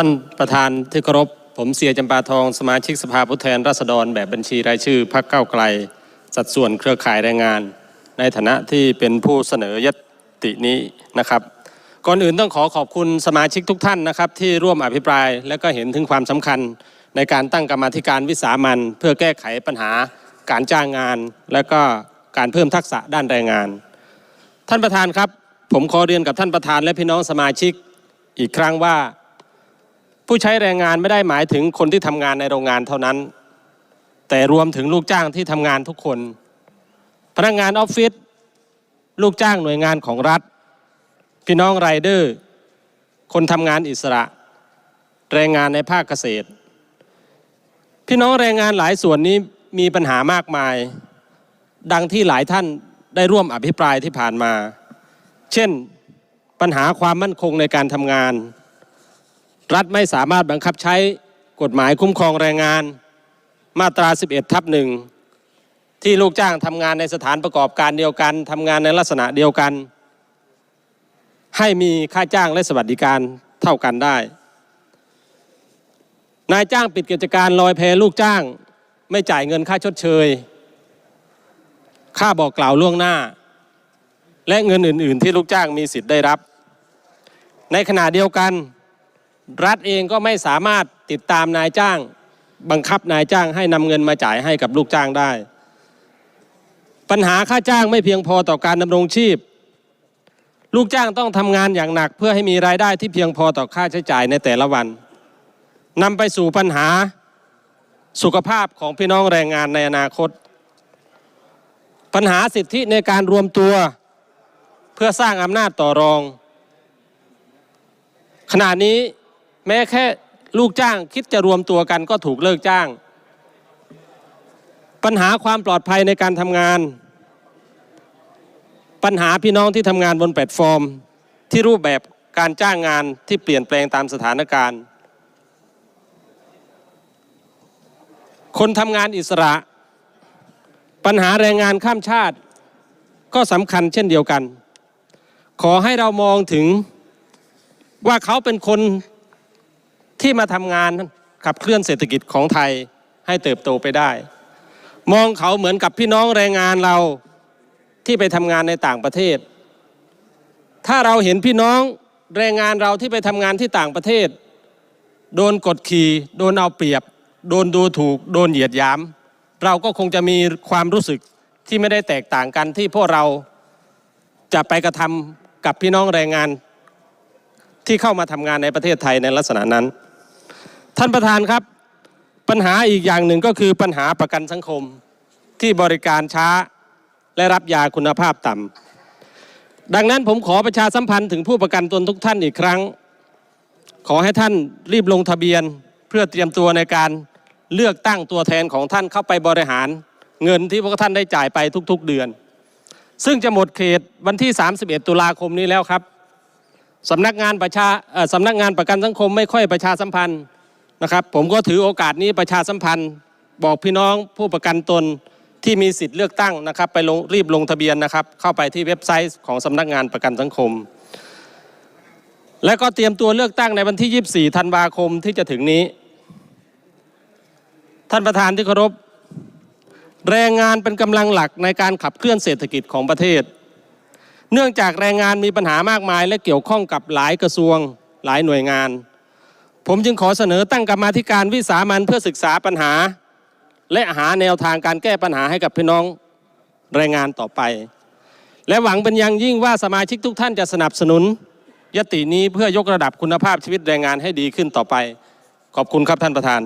ท่านประธานที่เคารพผมเสียจำปาทองสมาชิกสภาผู้แทนราษฎรแบบบัญชีรายชื่อพรรคเก้าไกล สัดส่วนเครือข่ายแรงงาน ในฐานะที่เป็นผู้เสนอยตินี้นะครับ ก่อนอื่นต้องขอขอบคุณสมาชิกทุกท่านนะครับ ที่ร่วมอภิปรายและก็เห็นถึงความสำคัญ ในการตั้งกรรมาธิการวิสามันเพื่อแก้ไขปัญหา การจ้างงาน และก็การเพิ่มทักษะด้านแรงงาน ท่านประธานครับ ผมขอเรียนกับท่านประธานและพี่น้องสมาชิกอีกครั้งว่า ผู้ใช้แรงงานไม่ได้หมายถึงคนที่ทำงานในโรงงานเท่านั้น แต่รวมถึงลูกจ้างที่ทำงานทุกคน พนักงานออฟฟิศลูกจ้างหน่วยงานของรัฐ พี่น้องไรเดอร์ คนทำงานอิสระ แรงงานในภาคเกษตร พี่น้องแรงงานหลายส่วนนี้มีปัญหามากมาย ดังที่หลายท่านได้ร่วมอภิปรายที่ผ่านมา เช่น ปัญหาความมั่นคงในการทำงาน รัฐไม่สามารถบังคับใช้กฎหมายคุ้มครองแรงงาน มาตรา 11 ทับหนึ่งที่ลูกจ้างทำงานในสถานประกอบการเดียวกันทำงานในลักษณะเดียวกัน ให้มีค่าจ้างและสวัสดิการเท่ากันได้ นายจ้างปิดกิจการลอยแพลูกจ้าง ไม่จ่ายเงินค่าชดเชย ค่าบอกกล่าวล่วงหน้า และเงินอื่น ๆ ที่ลูกจ้างมีสิทธิ์ได้รับ ในขณะเดียวกัน รัฐเองก็ไม่สามารถติดตามนายจ้าง บังคับนายจ้างให้นำเงินมาจ่ายให้กับลูกจ้างได้ ปัญหาค่าจ้างไม่เพียงพอต่อการดำรงชีพ ลูกจ้างต้องทำงานอย่างหนัก เพื่อให้มีรายได้ที่เพียงพอต่อค่าใช้จ่ายในแต่ละวันนำไปสู่ปัญหาสุขภาพของพี่น้องแรงงานในอนาคต ปัญหาสิทธิในการรวมตัวเพื่อสร้างอำนาจต่อรอง ขณะนี้ แม้แค่ลูกจ้างคิดจะรวมตัวกันก็ถูกเลิกจ้าง ปัญหาความปลอดภัยในการทำงาน ปัญหาพี่น้องที่ทำงานบนแพลตฟอร์ม ที่รูปแบบการจ้างงานที่เปลี่ยนแปลงตามสถานการณ์ คนทำงานอิสระ ปัญหาแรงงานข้ามชาติ ก็สำคัญเช่นเดียวกัน ขอให้เรามองถึงว่าเขาเป็นคน ที่มาทำงานขับเคลื่อนเศรษฐกิจของไทยให้เติบโตไปได้ มองเขาเหมือนกับพี่น้องแรงงานเราที่ไปทำงานในต่างประเทศ ถ้าเราเห็นพี่น้องแรงงานเราที่ไปทำงานที่ต่างประเทศ โดนกดขี่โดนเอาเปรียบ โดนดูถูก โดนเหยียดหยาม เราก็คงจะมีความรู้สึกที่ไม่ได้แตกต่างกันที่พวกเราจะไปกระทำกับพี่น้องแรงงานที่เข้ามาทำงานในประเทศไทยในลักษณะนั้น ท่านประธานครับ ปัญหาอีกอย่างหนึ่งก็คือปัญหาประกันสังคมที่บริการช้าและรับยาคุณภาพต่ำดังนั้นผมขอประชาสัมพันธ์ถึงผู้ประกันตนทุกท่านอีกครั้ง ขอให้ท่านรีบลงทะเบียนเพื่อเตรียมตัวในการเลือกตั้งตัวแทนของท่านเข้าไปบริหาร เงินที่พวกท่านได้จ่ายไปทุกๆเดือน ซึ่งจะหมดเขตวันที่ 31 ตุลาคมนี้แล้วครับสำนักงานประชาสำนักงานประกันสังคมไม่ค่อยประชาสัมพันธ์ นะครับ ผมก็ถือโอกาสนี้ประชาสัมพันธ์ บอกพี่น้องผู้ประกันตนที่มีสิทธิ์เลือกตั้งนะครับ ไปลงรีบลงทะเบียนนะครับ เข้าไปที่เว็บไซต์ของสำนักงานประกันสังคม และก็เตรียมตัวเลือกตั้งในวันที่ 24 ธันวาคมที่จะถึงนี้ ท่านประธานที่เคารพแรงงานเป็นกำลังหลักในการขับเคลื่อนเศรษฐกิจของประเทศ เนื่องจากแรงงานมีปัญหามากมายและเกี่ยวข้องกับหลายกระทรวงหลายหน่วยงาน ผมจึงขอเสนอตั้งกรรมาธิการวิสามันเพื่อศึกษาปัญหา และหาแนวทางการแก้ปัญหาให้กับพี่น้องแรงงานต่อไป และหวังเป็นอย่างยิ่งว่าสมาชิกทุกท่านจะสนับสนุนยตินี้เพื่อยกระดับคุณภาพชีวิตแรงงานให้ดีขึ้นต่อไป ขอบคุณครับท่านประธาน